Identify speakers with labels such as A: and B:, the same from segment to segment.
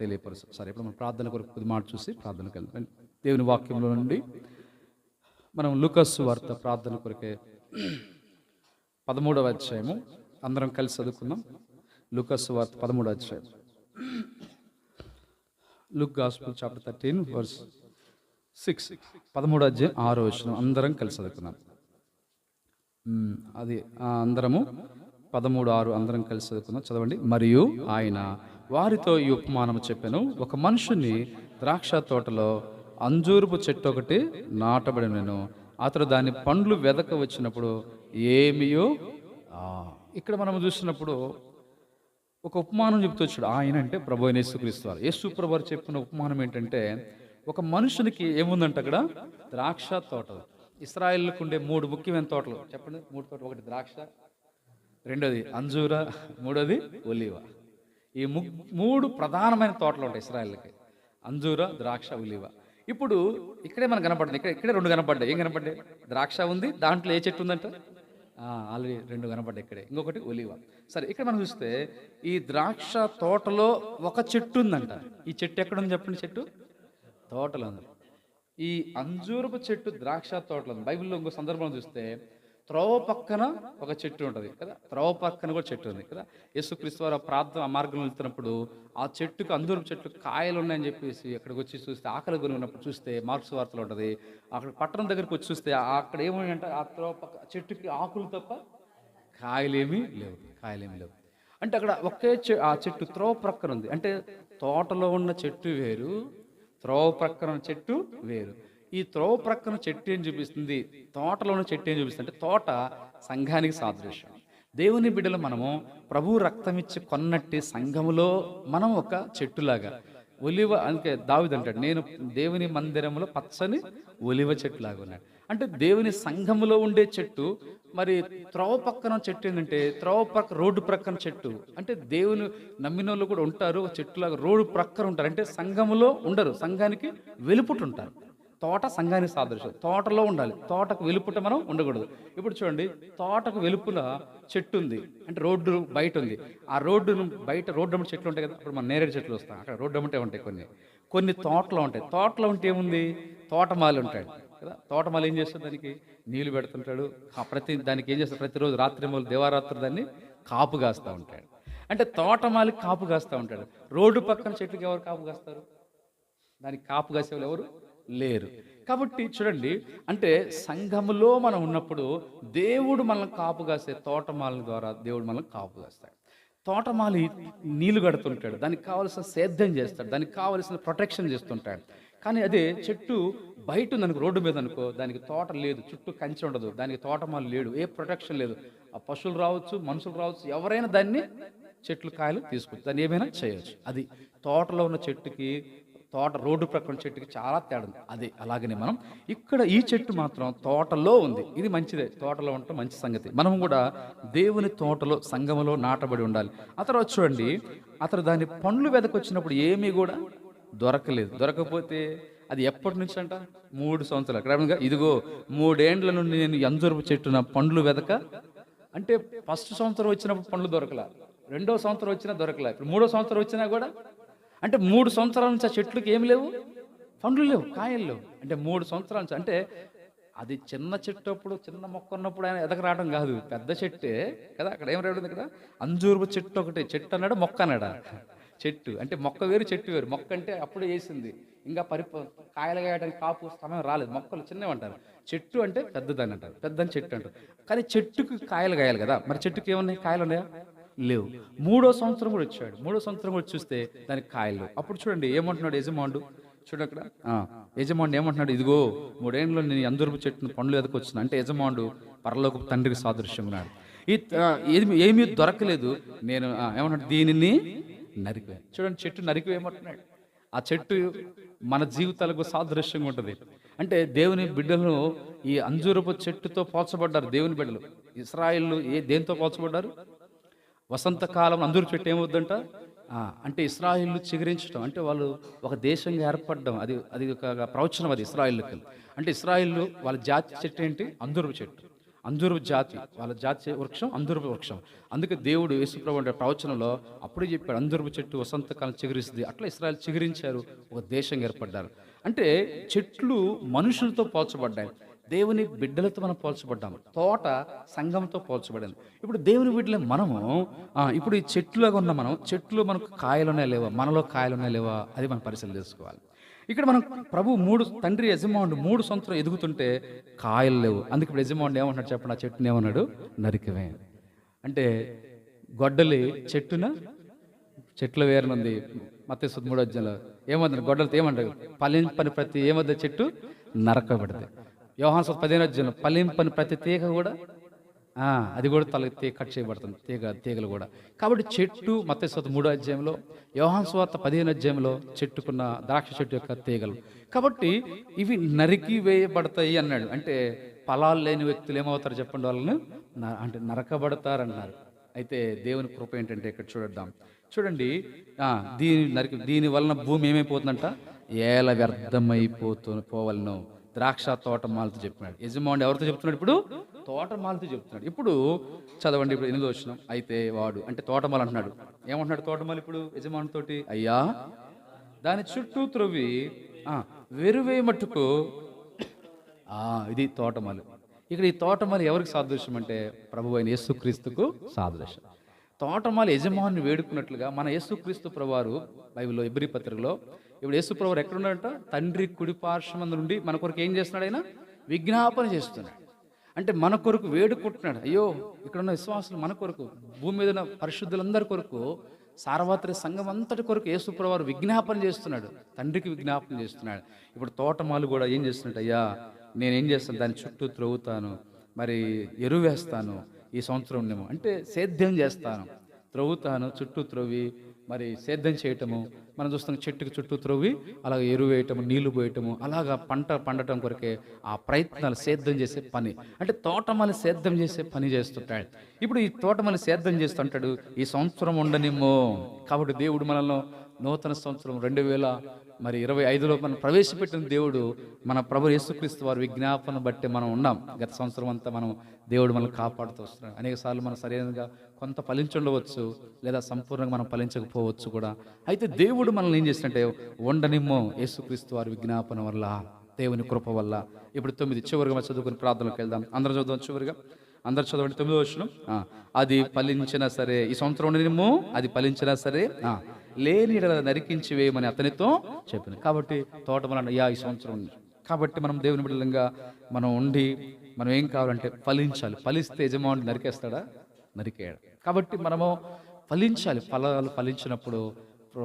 A: తెలియపరుస్తాం. సరే ఇప్పుడు మనం ప్రార్థన కొరకు కొద్ది మాట చూసి ప్రార్థనకు వెళ్దాం. దేవుని వాక్యంలో నుండి మనం లుకస్ వార్త ప్రార్థన కొరకే పదమూడవ అధ్యాయము. అందరం కలిసి చదువుకుందాం. లుకస్ వార్త పదమూడవ అధ్యాయం. Luke gospel chapter thirteen verse six. పదమూడు అధ్యాయం ఆరో వచ్చిన అందరం కలిసి చదువుకున్నాం అది అందరము పదమూడు ఆరు అందరం కలిసి చదువుకున్నాం చదవండి. మరియు ఆయన వారితో ఈ ఉపమానం చెప్పాను. ఒక మనుషుని ద్రాక్ష తోటలో అంజూరుపు చెట్టు ఒకటి నాటబడి నేను అతడు దాని పండ్లు వెదక వచ్చినప్పుడు ఏమియో? ఇక్కడ మనం చూసినప్పుడు ఒక ఉపమానం చెప్తూ వచ్చాడు. ఆయన అంటే ప్రభు అయిన యేసుక్రీస్తు వారు. యేసు ప్రభు వారు చెప్పిన ఉపమానం ఏంటంటే ఒక మనుషునికి ఏముందంట అక్కడ? ద్రాక్ష తోటలు. ఇస్రాయిల్కు ఉండే మూడు ముఖ్యమైన తోటలు. చెప్పండి. మూడు తోటలు. ఒకటి ద్రాక్ష రెండోది అంజూర మూడోది ఒలివా. ఈ ము మూడు ప్రధానమైన తోటలు ఉంటాయి ఇస్రాయల్కి. అంజూర ద్రాక్ష ఉలివ. ఇప్పుడు ఇక్కడే మనకు కనపడింది. ఇక్కడ ఇక్కడే రెండు కనపడ్డాయి. ఏం కనపడ్డాయి? ద్రాక్ష ఉంది దాంట్లో ఏ చెట్టు ఉందంట? ఆల్రెడీ రెండు కనపడ్డాయి ఇక్కడే. ఇంకొకటి ఒలివ సరే ఇక్కడ మనం చూస్తే ఈ ద్రాక్ష తోటలో ఒక చెట్టు ఉందంట. ఈ చెట్టు ఎక్కడ ఉంది చెప్పండి చెట్టు? తోటలో ఉంది. ఈ అంజూరపు చెట్టు ద్రాక్ష తోటలో ఉంది. బైబిల్లో ఇంకో సందర్భం చూస్తే త్రోవ పక్కన ఒక చెట్టు ఉంటుంది కదా? త్రోవ పక్కన కూడా చెట్టు ఉంది కదా? యేసుక్రీస్తు వారు ప్రార్థన మార్గంలో వెళ్తున్నప్పుడు ఆ చెట్టుకు అందరూ చెట్టు కాయలు ఉన్నాయని చెప్పేసి అక్కడికి వచ్చి చూస్తే ఆకలి కొని ఉన్నప్పుడు చూస్తే మార్క్స్ వార్తలు ఉంటుంది. అక్కడ పట్టణం దగ్గరికి వచ్చి చూస్తే అక్కడ ఏమైనా అంటే? ఆ త్రోవ పక్క చెట్టుకి ఆకులు తప్ప కాయలేమీ లేవు కాయలేమీ లేవు. అంటే అక్కడ ఒకే చె- ఆ చెట్టు త్రోవ ప్రక్కన ఉంది. అంటే తోటలో ఉన్న చెట్టు వేరు త్రోవ ప్రక్కన చెట్టు వేరు. ఈ త్రోవ ప్రక్కన చెట్టు ఏం చూపిస్తుంది? తోటలో ఉన్న చెట్టు ఏం చూపిస్తుంది? అంటే తోట సంఘానికి సాదృశ్యం. దేవుని బిడ్డలు మనము ప్రభు రక్తం ఇచ్చి కొన్నట్టి సంఘములో మనం ఒక చెట్టులాగా. ఒలివ అందుకే దావిది అంటాడు నేను దేవుని మందిరంలో పచ్చని ఒలివ చెట్టులాగా ఉన్నాడు అంటే దేవుని సంఘములో ఉండే చెట్టు మరి త్రోవ పక్కన చెట్టు ఏంటంటే త్రోవ పక్క రోడ్డు ప్రక్కన చెట్టు. అంటే దేవుని నమ్మిన వాళ్ళు కూడా ఉంటారు చెట్టులాగా రోడ్డు ప్రక్కన ఉంటారు. అంటే సంఘములో ఉండరు సంఘానికి వెలుపుట ఉంటారు తోట సంఘానికి సాదృశ్యం. తోటలో ఉండాలి. తోటకు వెలుపుట మనం ఉండకూడదు. ఇప్పుడు చూడండి తోటకు వెలుపుల చెట్టు ఉంది అంటే రోడ్డు బయట ఉంది ఆ రోడ్డును బయట రోడ్డు అమ్మటి చెట్లు ఉంటాయి కదా. అప్పుడు మనం నేరేడు చెట్లు వస్తాం అక్కడ రోడ్డు అమ్మటే ఉంటాయి కొన్ని. కొన్ని తోటలో ఉంటాయి. తోటలో ఉంటే ఏముంది? తోటమాలి ఉంటాడు కదా? తోటమాలి ఏం చేస్తాడు దానికి? నీళ్ళు పెడుతుంటాడు. ప్రతి దానికి ఏం చేస్తాడు? ప్రతిరోజు రాత్రి మూలు దేవారాత్రి దాన్ని కాపు కాస్తూ ఉంటాడు. అంటే తోటమాలి కాపు కాస్తూ ఉంటాడు. రోడ్డు పక్కన చెట్లకి ఎవరు కాపు కాస్తారు? దానికి కాపు కాసేవాళ్ళు ఎవరు? లేరు. కాబట్టి చూడండి అంటే సంఘములో మనం ఉన్నప్పుడు దేవుడు మనల్ని కాపు కాసే తోటమాల ద్వారా దేవుడు మనల్ని కాపు కాస్తాడు. తోటమాలి నీళ్ళు కడుతుంటాడు దానికి కావలసిన సేద్యం చేస్తాడు దానికి కావలసిన ప్రొటెక్షన్ చేస్తుంటాడు. కానీ అదే చెట్టు బయట ఉందనుకో రోడ్డు మీద అనుకో దానికి తోట లేదు చుట్టూ కంచె ఉండదు దానికి తోటమాలు లేడు ఏ ప్రొటెక్షన్ లేదు. ఆ పశువులు రావచ్చు మనుషులు రావచ్చు ఎవరైనా దాన్ని చెట్లు కాయలు తీసుకోవచ్చు దాన్ని ఏమైనా చేయవచ్చు అది తోటలో ఉన్న చెట్టుకి తోట రోడ్డు ప్రక్కన చెట్టుకి చాలా తేడా ఉంది. అదే అలాగనే మనం ఇక్కడ ఈ చెట్టు మాత్రం తోటలో ఉంది. ఇది మంచిదే. తోటలో ఉండటం మంచి సంగతి. మనం కూడా దేవుని తోటలో సంగములో నాటబడి ఉండాలి. ఆ తర్వాత చూడండి అతను దాని పండ్లు వెదకొచ్చినప్పుడు ఏమీ కూడా దొరకలేదు. దొరకపోతే అది ఎప్పటి నుంచి అంట? మూడు సంవత్సరాలు. క్రమంగా ఇదిగో మూడేండ్ల నుండి నేను ఎంజరుపు చెట్టున పండ్లు వెదక? అంటే ఫస్ట్ సంవత్సరం వచ్చినప్పుడు పండ్లు దొరకలా. రెండో సంవత్సరం వచ్చినా దొరకలే. ఇప్పుడు మూడో సంవత్సరం వచ్చినా కూడా అంటే మూడు సంవత్సరాల నుంచి ఆ చెట్లకి ఏమి లేవు? పండ్లు లేవు కాయలు లేవు. అంటే మూడు సంవత్సరాల నుంచి అంటే అది చిన్న చెట్టు అప్పుడు చిన్న మొక్క ఉన్నప్పుడు ఆయన ఎదక రావడం కాదు. పెద్ద చెట్టే కదా అక్కడ ఏం రావడం ఇక్కడ అంజూరు చెట్టు ఒకటి చెట్టు అన్నాడు మొక్క అన్నాడా? చెట్టు అంటే మొక్క వేరు చెట్టు వేరు. మొక్క అంటే అప్పుడే వేసింది. ఇంకా పరిప కాయలు కాయడానికి కాపు సమయం రాలేదు. మొక్కలు చిన్నవి అంటారు. చెట్టు అంటే పెద్దదని అంటారు. పెద్దని చెట్టు అంటారు. కానీ చెట్టుకు కాయలు కాయాలి కదా. మరి చెట్టుకి ఏమున్నాయి? కాయలు ఉన్నాయా? లేవు. మూడో సంవత్సరం కూడా వచ్చాడు. మూడో సంవత్సరం కూడా చూస్తే దానికి కాయలు అప్పుడు చూడండి ఏమంటున్నాడు యజమానుడు? చూడు అక్కడ. యజమానుడు ఏమంటున్నాడు? ఇదిగో మూడేళ్ళలో నేను అందరపు చెట్టును పండ్లు ఎదకొచ్చిన అంటే యజమానుడు పరలోక తండ్రికి సాదృశ్యం ఉన్నాడు ఈ ఏమి ఏమీ దొరకలేదు. నేను ఏమంటున్నాడు? దీనిని నరికివే చూడండి చెట్టు నరికివేయమంటున్నాడు ఆ చెట్టు మన జీవితాలకు సాదృశ్యంగా ఉంటుంది. అంటే దేవుని బిడ్డలను ఈ అంజూరపు చెట్టుతో పోల్చబడ్డారు. దేవుని బిడ్డలు. ఇస్రాయిల్ ఏ దేంతో పోల్చబడ్డారు? వసంతకాలం అందరూ చెట్టు ఏమవుద్దంట? అంటే ఇస్రాయిల్ను చిగురించడం అంటే వాళ్ళు ఒక దేశంగా ఏర్పడడం. అది అది ఒక ప్రవచనం అది ఇస్రాయిల్కి అంటే ఇస్రాయిల్ వాళ్ళ జాతి చెట్టు ఏంటి? అందరూ చెట్టు. అంజూరపు జాతి. వాళ్ళ జాతి వృక్షం అందరూ వృక్షం. అందుకే దేవుడు యేసుప్రభు అంటే ప్రవచనంలో అప్పుడే చెప్పాడు అందరూ చెట్టు వసంతకాలం చిగురిస్తుంది. అట్లా ఇస్రాయల్ చిగురించారు. ఒక దేశం ఏర్పడ్డారు. అంటే చెట్లు మనుషులతో పోల్చబడ్డాయి. దేవుని బిడ్డలతో మనం పోల్చబడ్డాము. తోట సంఘంతో పోల్చబడింది. ఇప్పుడు దేవుని బిడ్డలే మనము ఇప్పుడు ఈ చెట్టులాగా ఉన్న మనం చెట్లు మనకు కాయలునే లేవా? మనలో కాయలునే లేవా? అది మనం పరిశీలన చేసుకోవాలి. ఇక్కడ మనం ప్రభు మూడు తండ్రి యజమానుడు మూడు సంవత్సరం ఎదుగుతుంటే కాయలు లేవు. అందుకు ఇప్పుడు యజమానుడు ఏమన్నాడు చెప్పండి ఆ చెట్టుని ఏమన్నాడు? నరికవే. అంటే గొడ్డలి చెట్టున చెట్ల వేరునుంది మత్స్సు మూడో అధ్యాయంలో ఏమంటారు గొడ్డలతో ఏమంటారు పలింపని ప్రతి ఏమద్ద చెట్టు నరకబడింది యోహాన్స్ పదిహేను అధ్యాయంలో పలింపని ప్రతి తీగ కూడా అది కూడా తల తీగ కట్ చేయబడుతుంది తీగ తీగలు కూడా. కాబట్టి చెట్టు మత్స్సు మూడో అధ్యాయంలో యోహాన్ స్వార్త పదిహేను అధ్యాయంలో చెట్టుకున్న ద్రాక్ష చెట్టు యొక్క తీగలు. కాబట్టి ఇవి నరికి వేయబడతాయి అన్నాడు. అంటే ఫలాలు లేని వ్యక్తులు ఏమవుతారు చెప్పండి వాళ్ళని? అంటే నరకబడతారన్నారు. అయితే దేవుని కృప ఏంటంటే ఇక్కడ చూడద్దాం. చూడండి దీని నరికి దీని వలన భూమి ఏమైపోతుందంట? ఏల వ్యర్థమైపోతు పోవలను. ద్రాక్ష తోటమాలతో చెప్పినాడు యజమానుడు ఎవరితో చెప్తున్నాడు ఇప్పుడు? తోటమాలతో చెప్తున్నాడు. ఇప్పుడు చదవండి ఇప్పుడు ఎనిమిది వచ్చిన అయితే వాడు అంటే తోటమాల అంటున్నాడు. ఏమంటున్నాడు తోటమాల ఇప్పుడు యజమానితోటి అయ్యా దాని చుట్టూ త్రవ్వి ఆ, వెరువే మట్టుకు ఆ, ఇది తోటమాలు ఇక్కడ ఈ తోటమాలి ఎవరికి సాదృశ్యం అంటే? ప్రభు అయిన యేసుక్రీస్తుకు సాదృశ్యం. తోటమాలి యజమాని వేడుకున్నట్లుగా మన యేసుక్రీస్తు ప్రభువారు బైబిల్లో ఎబ్రి పత్రికలో ఇప్పుడు యేసు ప్రభువారు ఎక్కడున్నాడంట? తండ్రి కుడి పార్శ్వమందు నుండి మన కొరకు ఏం చేస్తున్నాడు ఆయన? విజ్ఞాపన చేస్తున్నాడు. అంటే మన కొరకు వేడుకుంటున్నాడు. అయ్యో ఇక్కడ ఉన్న విశ్వాసులు మన కొరకు భూమి మీద ఉన్న పరిశుద్ధులందరి కొరకు సార్వత్రిక సంఘం అంతటి కొరకు యేసుప్రవారు విజ్ఞాపన చేస్తున్నాడు. తండ్రికి విజ్ఞాపన చేస్తున్నాడు. ఇప్పుడు తోటమాలు కూడా ఏం చేస్తున్నాడు? అయ్యా నేనేం చేస్తాను? దాని చుట్టూ త్రవ్వుతాను. మరి ఎరువు వేస్తాను ఈ సంవత్సరం నేను అంటే సేద్యం చేస్తాను. త్రవ్వుతాను చుట్టూ త్రవ్వి మరి సేద్యం చేయటము. మనం చూస్తున్న చెట్టుకి చుట్టూ త్రవ్వి అలాగ ఎరువు వేయటము నీళ్ళు పోయటము అలాగా పంట పండటం కొరకే ఆ ప్రయత్నాలు సేద్యం చేసే పని. అంటే తోటమాలి సేద్యం చేసే పని చేస్తుంటాడు. ఇప్పుడు ఈ తోటమాలి సేద్యం చేస్తుంటాడు ఈ సంవత్సరం ఉండనిమ్మో. కాబట్టి దేవుడు మనల్ని నూతన సంవత్సరం రెండు వేల మరి ఇరవై ఐదులో మనం ప్రవేశపెట్టిన దేవుడు మన ప్రభు యేసుక్రీస్తు వారి విజ్ఞాపన బట్టి మనం ఉన్నాం. గత సంవత్సరం అంతా మనం దేవుడు మనల్ని కాపాడుతూ వస్తున్నాడు అనేక సార్లు మనం సరైనగా కొంత ఫలించుండవచ్చు లేదా సంపూర్ణంగా మనం ఫలించకపోవచ్చు కూడా. అయితే దేవుడు మనల్ని ఏం చేసినట్టే? ఉండనిమ్మో యేసుక్రీస్తు వారి విజ్ఞాపన వల్ల దేవుని కృప వల్ల. ఇప్పుడు తొమ్మిది. చివరిగా మనం చదువుకుని ప్రార్థనలకు వెళ్దాం. అందరం చదువుదాం చివరిగా. అందరు చదవండి. తొమ్మిదో వచ్చిన అది ఫలించినా సరే ఈ సంవత్సరం ఉండనిమ్మో అది ఫలించినా సరే ఆ, లేని నరికించి వేయమని అతనితో చెప్పిన. కాబట్టి తోటమల యా ఈ సంవత్సరం కాబట్టి మనం దేవుని బిడ్డలంగా మనం ఉండి మనం ఏం కావాలంటే ఫలించాలి. ఫలిస్తే యజమానుడు నరికేస్తాడా? నరికేయడు. కాబట్టి మనము ఫలించాలి. ఫలాలు ఫలించినప్పుడు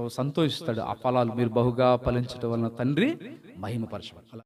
A: సంతోషిస్తాడు. ఆ ఫలాలు మీరు బహుగా ఫలించడం వలన తండ్రి మహిమపరచవాలి